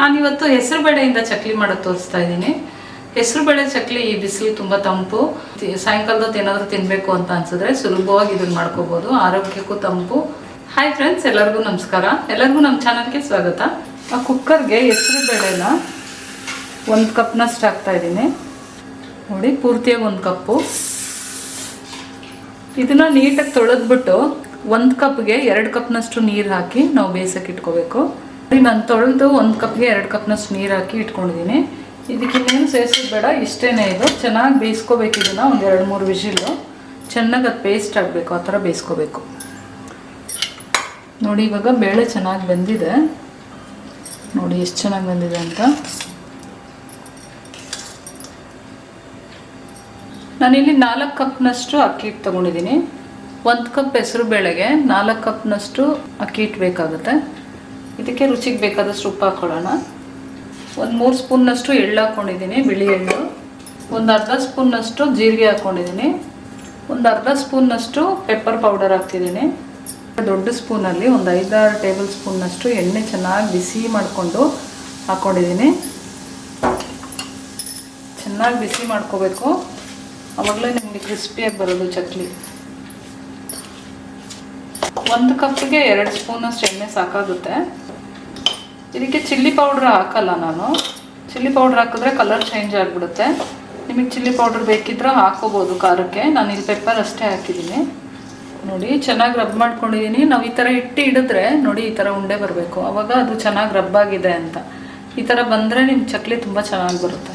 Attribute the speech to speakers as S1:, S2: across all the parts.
S1: ನಾನಿವತ್ತು ಹೆಸರು ಬೇಳೆಯಿಂದ ಚಕ್ಲಿ ಮಾಡೋದು ತೋರಿಸ್ತಾ ಇದ್ದೀನಿ. ಹೆಸರು ಬೇಳೆ ಚಕ್ಲಿ ಈ ಬಿಸಿಲು ತುಂಬ ತಂಪು. ಸಾಯಂಕಾಲದ ಏನಾದರೂ ತಿನ್ನಬೇಕು ಅಂತ ಅನ್ಸಿದ್ರೆ ಸುಲಭವಾಗಿ ಇದನ್ನ ಮಾಡ್ಕೋಬೋದು. ಆರೋಗ್ಯಕ್ಕೂ ತಂಪು. ಹಾಯ್ ಫ್ರೆಂಡ್ಸ್ ಎಲ್ಲರಿಗೂ ನಮಸ್ಕಾರ. ಎಲ್ಲರಿಗೂ ನಮ್ಮ ಚಾನಲ್ಗೆ ಸ್ವಾಗತ. ಆ ಕುಕ್ಕರ್ಗೆ ಹೆಸರು ಬೇಳೆನ ಒಂದು ಕಪ್ನಷ್ಟು ಹಾಕ್ತಾ ಇದ್ದೀನಿ. ನೋಡಿ, ಪೂರ್ತಿಯಾಗಿ ಒಂದು ಕಪ್ಪು. ಇದನ್ನ ನೀಟಾಗಿ ತೊಳೆದ್ಬಿಟ್ಟು ಒಂದು ಕಪ್ಗೆ ಎರಡು ಕಪ್ನಷ್ಟು ನೀರು ಹಾಕಿ ನಾವು ಬೇಯಿಸಕ್ಕೆ ಇಟ್ಕೋಬೇಕು. ನಾನು ತೊಳೆದು ಒಂದು ಕಪ್ಗೆ ಎರಡು ಕಪ್ನಷ್ಟು ನೀರು ಹಾಕಿ ಇಟ್ಕೊಂಡಿದ್ದೀನಿ ಇದಕ್ಕೆ ಇನ್ನೇನು ಸೇರಿಸೋದು ಬೇಡ ಇಷ್ಟೇ ಇದು. ಚೆನ್ನಾಗಿ ಬೇಯಿಸ್ಕೋಬೇಕು ಇದನ್ನ, ಒಂದು ಎರಡು ಮೂರು ವಿಷಿಲು ಚೆನ್ನಾಗಿ ಅದು ಪೇಸ್ಟ್ ಆಗಬೇಕು ಆ ಥರ ಬೇಯಿಸ್ಕೋಬೇಕು. ನೋಡಿ, ಇವಾಗ ಬೇಳೆ ಚೆನ್ನಾಗಿ ಬಂದಿದೆ. ನೋಡಿ, ಎಷ್ಟು ಚೆನ್ನಾಗಿ ಬಂದಿದೆ ಅಂತ. ನಾನಿಲ್ಲಿ ನಾಲ್ಕು ಕಪ್ನಷ್ಟು ಅಕ್ಕಿ ಹಿಟ್ಟು ತೊಗೊಂಡಿದ್ದೀನಿ ಒಂದು ಕಪ್ ಹೆಸರು ಬೇಳೆಗೆ, ನಾಲ್ಕು ಕಪ್ನಷ್ಟು ಅಕ್ಕಿ ಹಿಟ್ಟು ಬೇಕಾಗುತ್ತೆ. ಇದಕ್ಕೆ ರುಚಿಗೆ ಬೇಕಾದಷ್ಟು ಉಪ್ಪು ಹಾಕ್ಕೊಳ್ಳೋಣ ಒಂದು ಮೂರು ಸ್ಪೂನ್ನಷ್ಟು ಎಳ್ಳು ಹಾಕ್ಕೊಂಡಿದ್ದೀನಿ ಬಿಳಿ ಎಳ್ಳು. ಒಂದು ಅರ್ಧ ಸ್ಪೂನ್ನಷ್ಟು ಜೀರಿಗೆ ಹಾಕ್ಕೊಂಡಿದ್ದೀನಿ ಒಂದು ಅರ್ಧ ಸ್ಪೂನ್ನಷ್ಟು ಪೆಪ್ಪರ್ ಪೌಡರ್ ಹಾಕ್ತಿದ್ದೀನಿ. ದೊಡ್ಡ ಸ್ಪೂನಲ್ಲಿ ಒಂದು ಐದಾರು ಟೇಬಲ್ ಸ್ಪೂನ್ನಷ್ಟು ಎಣ್ಣೆ ಚೆನ್ನಾಗಿ ಬಿಸಿ ಮಾಡಿಕೊಂಡು ಹಾಕ್ಕೊಂಡಿದ್ದೀನಿ ಚೆನ್ನಾಗಿ ಬಿಸಿ ಮಾಡ್ಕೋಬೇಕು. ಆವಾಗಲೇ ನಿಮಗೆ ಕ್ರಿಸ್ಪಿಯಾಗಿ ಬರೋದು ಚಕ್ಲಿ. ಒಂದು ಕಪ್ಗೆ ಎರಡು ಸ್ಪೂನಷ್ಟು ಎಣ್ಣೆ ಸಾಕಾಗುತ್ತೆ. ಇದಕ್ಕೆ ಚಿಲ್ಲಿ ಪೌಡ್ರ್ ಹಾಕಲ್ಲ ನಾನು. ಚಿಲ್ಲಿ ಪೌಡ್ರ್ ಹಾಕಿದ್ರೆ ಕಲರ್ ಚೇಂಜ್ ಆಗಿಬಿಡುತ್ತೆ. ನಿಮಗೆ ಚಿಲ್ಲಿ ಪೌಡ್ರ್ ಬೇಕಿದ್ರೆ ಹಾಕೋಬೋದು ಖಾರಕ್ಕೆ. ನಾನು ಇಲ್ಲಿ ಪೆಪ್ಪರ್ ಅಷ್ಟೇ ಹಾಕಿದ್ದೀನಿ. ನೋಡಿ, ಚೆನ್ನಾಗಿ ರಬ್ ಮಾಡ್ಕೊಂಡಿದ್ದೀನಿ ನಾವು ಈ ಥರ ಇಟ್ಟು ಹಿಡಿದ್ರೆ, ನೋಡಿ, ಈ ಥರ ಉಂಡೆ ಬರಬೇಕು. ಆವಾಗ ಅದು ಚೆನ್ನಾಗಿ ರಬ್ ಆಗಿದೆ ಅಂತ. ಈ ಥರ ಬಂದರೆ ನಿಮ್ಮ ಚಕ್ಲಿ ತುಂಬ ಚೆನ್ನಾಗಿ ಬರುತ್ತೆ.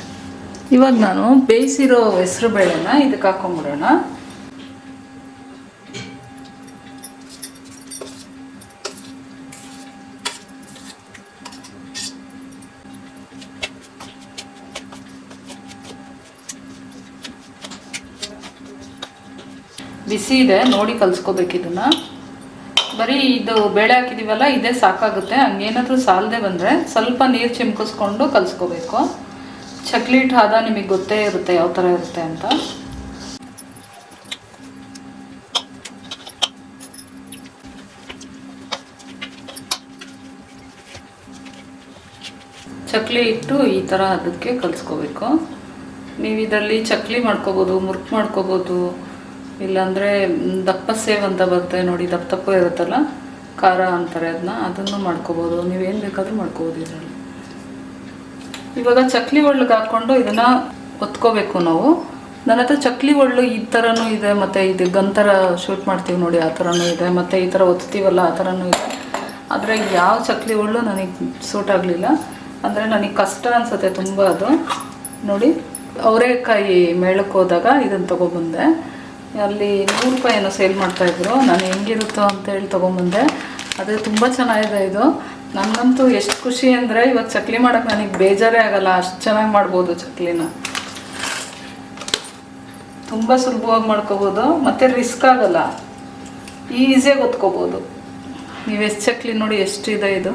S1: ಇವಾಗ ನಾನು ಬೇಯಿಸಿರೋ ಹೆಸರು ಬೇಳೆನ ಇದಕ್ಕೆ ಹಾಕೊಂಡ್ಬಿಡೋಣ ಬಿಸಿ ಇದೆ, ನೋಡಿ ಕಲ್ಸ್ಕೋಬೇಕು ಇದನ್ನ. ಬರೀ ಇದು ಬೇಳೆ ಹಾಕಿದೀವಲ್ಲ, ಇದೇ ಸಾಕಾಗುತ್ತೆ. ಹಂಗೇನಾದರೂ ಸಾಲದೆ ಬಂದರೆ ಸ್ವಲ್ಪ ನೀರು ಚಿಮ್ಕಿಸ್ಕೊಂಡು ಕಲ್ಸ್ಕೋಬೇಕು. ಚಕ್ಲಿ ಹಿಟ್ಟು ಹದ ನಿಮಗೆ ಗೊತ್ತೇ ಇರುತ್ತೆ ಯಾವ ಥರ ಇರುತ್ತೆ ಅಂತ. ಚಕ್ಲಿ ಇಟ್ಟು ಈ ಥರ ಅದಕ್ಕೆ ಕಲಿಸ್ಕೋಬೇಕು. ನೀವು ಇದರಲ್ಲಿ ಚಕ್ಲಿ ಮಾಡ್ಕೋಬೋದು, ಮುರ್ಕ್ ಮಾಡ್ಕೋಬೋದು ಇಲ್ಲಾಂದರೆ ದಪ್ಪ ಸೇವ್ ಅಂತ ಬರುತ್ತೆ ನೋಡಿ, ದಪ್ಪ ದಪ್ಪ ಇರುತ್ತಲ್ಲ, ಖಾರ ಅಂತಾರೆ ಅದನ್ನ ಅದನ್ನು ಮಾಡ್ಕೋಬೋದು. ನೀವೇನು ಬೇಕಾದರೂ ಮಾಡ್ಕೋಬೋದು ಇದರಲ್ಲಿ. ಇವಾಗ ಚಕ್ಲಿ ಒಳ್ಳಿಗೆ ಹಾಕ್ಕೊಂಡು ಇದನ್ನು ಒತ್ಕೋಬೇಕು ನಾವು. ನನ್ನ ಹತ್ರ ಚಕ್ಲಿ ಒಳ್ಳು ಈ ಥರನೂ ಇದೆ, ಮತ್ತು ಇದು ಗಂತರ ಶೂಟ್ ಮಾಡ್ತೀವಿ ನೋಡಿ, ಆ ಥರನೂ ಇದೆ, ಮತ್ತು ಈ ಥರ ಒತ್ತೀವಲ್ಲ, ಆ ಥರನೂ ಇದೆ. ಆದರೆ ಯಾವ ಚಕ್ಲಿ ಒಳ್ಳು ನನಗೆ ಸೂಟ್ ಆಗಲಿಲ್ಲ. ಅಂದರೆ ನನಗೆ ಕಷ್ಟ ಅನಿಸುತ್ತೆ ತುಂಬ ಅದು. ನೋಡಿ, ಅವರೇಕಾಯಿ ಮೇಳಕ್ಕೆ ಹೋದಾಗ ಇದನ್ನು ತೊಗೊಬಂದೆ. ಅಲ್ಲಿ ನೂರು ರೂಪಾಯಿ ಏನೋ ಸೇಲ್ ಮಾಡ್ತಾಯಿದ್ರು ನಾನು ಹೆಂಗಿರುತ್ತೋ ಅಂತೇಳಿ ತೊಗೊಂಬಂದೆ. ಅದು ತುಂಬ ಚೆನ್ನಾಗಿದೆ ಇದು. ನನಗಂತೂ ಎಷ್ಟು ಖುಷಿ ಅಂದರೆ ಇವಾಗ ಚಕ್ಲಿ ಮಾಡೋಕ್ಕೆ ನನಗೆ ಬೇಜಾರೇ ಆಗಲ್ಲ. ಅಷ್ಟು ಚೆನ್ನಾಗಿ ಮಾಡ್ಬೋದು ಚಕ್ಲಿನ. ತುಂಬ ಸುಲಭವಾಗಿ ಮಾಡ್ಕೋಬೋದು. ಮತ್ತು ರಿಸ್ಕ್ ಆಗಲ್ಲ. ಈಸಿಯಾಗಿ ಒತ್ಕೋಬೋದು ನೀವು ಎಷ್ಟು ಚಕ್ಲಿ ನೋಡಿ ಎಷ್ಟಿದೆ ಇದು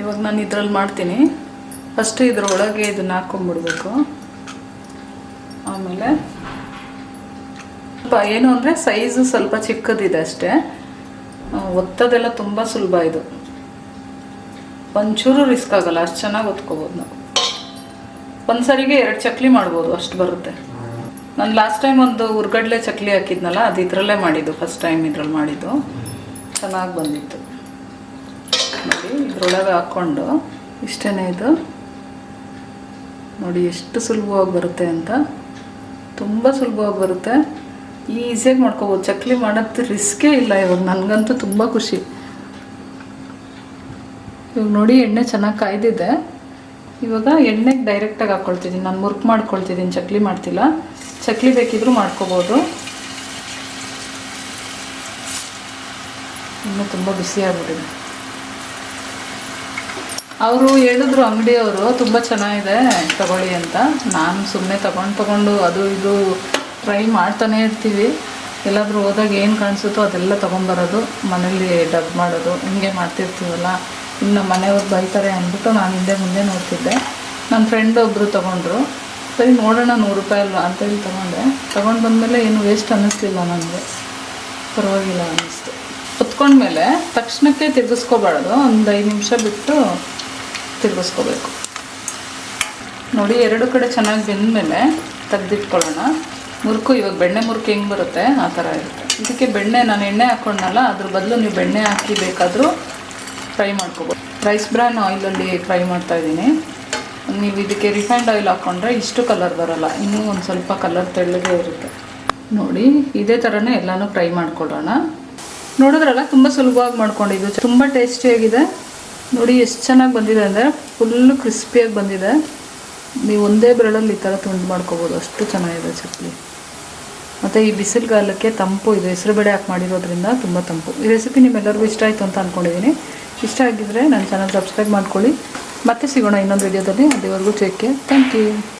S1: ಇವಾಗ ನಾನು ಇದ್ರಲ್ಲಿ ಮಾಡ್ತೀನಿ. ಫಸ್ಟು ಇದ್ರೊಳಗೆ ಇದನ್ನ ಹಾಕ್ಕೊಂಬಿಡ್ಬೇಕು ಆಮೇಲೆ ಸ್ವಲ್ಪ ಏನು ಅಂದರೆ ಸೈಜು ಸ್ವಲ್ಪ ಚಿಕ್ಕದಿದೆ ಅಷ್ಟೇ. ಒತ್ತದೆಲ್ಲ ತುಂಬ ಸುಲಭ ಇದು. ಒಂಚೂರು ರಿಸ್ಕ್ ಆಗಲ್ಲ, ಅಷ್ಟು ಚೆನ್ನಾಗಿ ಒತ್ಕೋಬೋದು ನಾವು. ಒಂದು ಸರಿಗೆ ಎರಡು ಚಕ್ಲಿ ಮಾಡ್ಬೋದು, ಅಷ್ಟು ಬರುತ್ತೆ. ನಾನು ಲಾಸ್ಟ್ ಟೈಮ್ ಒಂದು ಉರ್ಗಡ್ಲೆ ಚಕ್ಲಿ ಹಾಕಿದ್ನಲ್ಲ, ಅದು ಇದರಲ್ಲೇ ಮಾಡಿದ್ದು ಫಸ್ಟ್ ಟೈಮ್ ಇದ್ರಲ್ಲಿ ಮಾಡಿದ್ದು. ಚೆನ್ನಾಗಿ ಬಂದಿತ್ತು. ನೋಡಿ, ಇದ್ರೊಳಗೆ ಹಾಕ್ಕೊಂಡು ಇಷ್ಟೇ ಇದು. ನೋಡಿ, ಎಷ್ಟು ಸುಲಭವಾಗಿ ಬರುತ್ತೆ ಅಂತ. ತುಂಬ ಸುಲಭವಾಗಿ ಬರುತ್ತೆ. ಈಸಿಯಾಗಿ ಮಾಡ್ಕೋಬೋದು. ಚಕ್ಲಿ ಮಾಡೋದು ರಿಸ್ಕೇ ಇಲ್ಲ ಇವಾಗ. ನನಗಂತೂ ತುಂಬ ಖುಷಿ. ಇವಾಗ ನೋಡಿ, ಎಣ್ಣೆ ಚೆನ್ನಾಗಿ ಕಾಯ್ದಿದೆ. ಇವಾಗ ಎಣ್ಣೆಗೆ ಡೈರೆಕ್ಟಾಗಿ ಹಾಕ್ಕೊಳ್ತಿದ್ದೀನಿ ನಾನು ಮುರ್ಕ್ ಮಾಡ್ಕೊಳ್ತಿದ್ದೀನಿ ಚಕ್ಲಿ ಮಾಡ್ತಿಲ್ಲ. ಚಕ್ಲಿ ಬೇಕಿದ್ರೂ ಮಾಡ್ಕೋಬೋದು. ಇನ್ನೂ ತುಂಬ ಬಿಸಿ ಆಗ್ಬಿಟ್ಟಿದೆ. ಅವರು ಹೇಳಿದ್ರು ಅಂಗಡಿಯವರು, ತುಂಬ ಚೆನ್ನಾಗಿದೆ, ತಗೊಳ್ಳಿ ಅಂತ. ನಾನು ಸುಮ್ಮನೆ ತಗೊಂಡು ತಗೊಂಡು ಅದು ಇದು ಟ್ರೈ ಮಾಡ್ತಾನೆ ಇರ್ತೀವಿ. ಎಲ್ಲಾದರೂ ಹೋದಾಗ ಏನು ಕಾಣಿಸುತ್ತೋ ಅದೆಲ್ಲ ತೊಗೊಂಬರೋದು, ಮನೇಲಿ ಡಬ್ ಮಾಡೋದು, ಹಿಂಗೆ ಮಾಡ್ತಿರ್ತೀವಲ್ಲ. ಇನ್ನು ಮನೆಯವ್ರು ಬೈತಾರೆ ಅಂದ್ಬಿಟ್ಟು ನಾನು ಹಿಂದೆ ಮುಂದೆ ನೋಡ್ತಿದ್ದೆ. ನನ್ನ ಫ್ರೆಂಡ್ ಒಬ್ಬರು ತೊಗೊಂಡ್ರು. ಸರಿ ನೋಡೋಣ ನೂರು ರೂಪಾಯಿ ಅಲ್ವಾ ಅಂತೇಳಿ ತೊಗೊಂಡೆ. ತೊಗೊಂಡು ಬಂದಮೇಲೆ ಏನು ವೇಸ್ಟ್ ಅನ್ನಿಸ್ಲಿಲ್ಲ ನನಗೆ. ಪರವಾಗಿಲ್ಲ ಅನ್ನಿಸ್ತು. ಹೊತ್ಕೊಂಡ್ಮೇಲೆ ತಕ್ಷಣಕ್ಕೆ ತಿರ್ಗಿಸ್ಕೋಬಾರ್ದು. ಒಂದು ಐದು ನಿಮಿಷ ಬಿಟ್ಟು ತಿರುಗಿಸ್ಕೋಬೇಕು. ನೋಡಿ, ಎರಡು ಕಡೆ ಚೆನ್ನಾಗಿ ಬೆಂದಮೇಲೆ ತೆಗ್ದಿಟ್ಕೊಳ್ಳೋಣ. ಮುರುಕು, ಇವಾಗ ಬೆಣ್ಣೆ ಮುರುಕು ಹೆಂಗೆ ಬರುತ್ತೆ? ಆ ಥರ ಇರುತ್ತೆ. ಇದಕ್ಕೆ ಬೆಣ್ಣೆ ನಾನು ಎಣ್ಣೆ ಹಾಕ್ಕೊಂಡಲ್ಲ ಅದ್ರ ಬದಲು ನೀವು ಬೆಣ್ಣೆ ಹಾಕಿ ಬೇಕಾದರೂ ಫ್ರೈ ಮಾಡ್ಕೋಬೋದು. ರೈಸ್ ಬ್ರಾನ್ ಆಯಿಲಲ್ಲಿ ಫ್ರೈ ಮಾಡ್ತಾ ಇದ್ದೀನಿ. ನೀವು ಇದಕ್ಕೆ ರಿಫೈನ್ಡ್ ಆಯಿಲ್ ಹಾಕ್ಕೊಂಡ್ರೆ ಇಷ್ಟು ಕಲರ್ ಬರೋಲ್ಲ. ಇನ್ನೂ ಒಂದು ಸ್ವಲ್ಪ ಕಲರ್ ತೆಳ್ಳಗೆ ಇರುತ್ತೆ. ನೋಡಿ, ಇದೇ ಥರನೇ ಎಲ್ಲನೂ ಫ್ರೈ ಮಾಡ್ಕೊಳ್ಳೋಣ ನೋಡಿದ್ರಲ್ಲ, ತುಂಬ ಸುಲಭವಾಗಿ ಮಾಡ್ಕೊಂಡಿದ್ದು. ತುಂಬ ಟೇಸ್ಟಿಯಾಗಿದೆ ನೋಡಿ, ಎಷ್ಟು ಚೆನ್ನಾಗಿ ಬಂದಿದೆ ಅಂದರೆ ಫುಲ್ಲು ಕ್ರಿಸ್ಪಿಯಾಗಿ ಬಂದಿದೆ. ನೀವು ಒಂದೇ ಬೆರಳಲ್ಲಿ ಈ ಥರ ತುಂಡು ಮಾಡ್ಕೋಬೋದು. ಅಷ್ಟು ಚೆನ್ನಾಗಿದೆ ಚಕ್ಲಿ ಮತ್ತು ಈ ಬಿಸಿಲುಗಾಲಕ್ಕೆ ತಂಪು ಇದು. ಹೆಸರುಬೇಳೆ ಹಾಕಿ ಮಾಡಿರೋದ್ರಿಂದ ತುಂಬ ತಂಪು. ಈ ರೆಸಿಪಿ ನಿಮ್ಮೆಲ್ಲರಿಗೂ ಇಷ್ಟ ಆಯಿತು ಅಂತ ಅಂದ್ಕೊಂಡಿದ್ದೀನಿ ಇಷ್ಟ ಆಗಿದ್ದರೆ ನನ್ನ ಚಾನಲ್ ಸಬ್ಸ್ಕ್ರೈಬ್ ಮಾಡ್ಕೊಳ್ಳಿ. ಮತ್ತೆ ಸಿಗೋಣ ಇನ್ನೊಂದು ವೀಡಿಯೋದಲ್ಲಿ ಅಲ್ಲಿವರೆಗೂ ಟೇಕ್ ಕೇರ್ ಥ್ಯಾಂಕ್ ಯು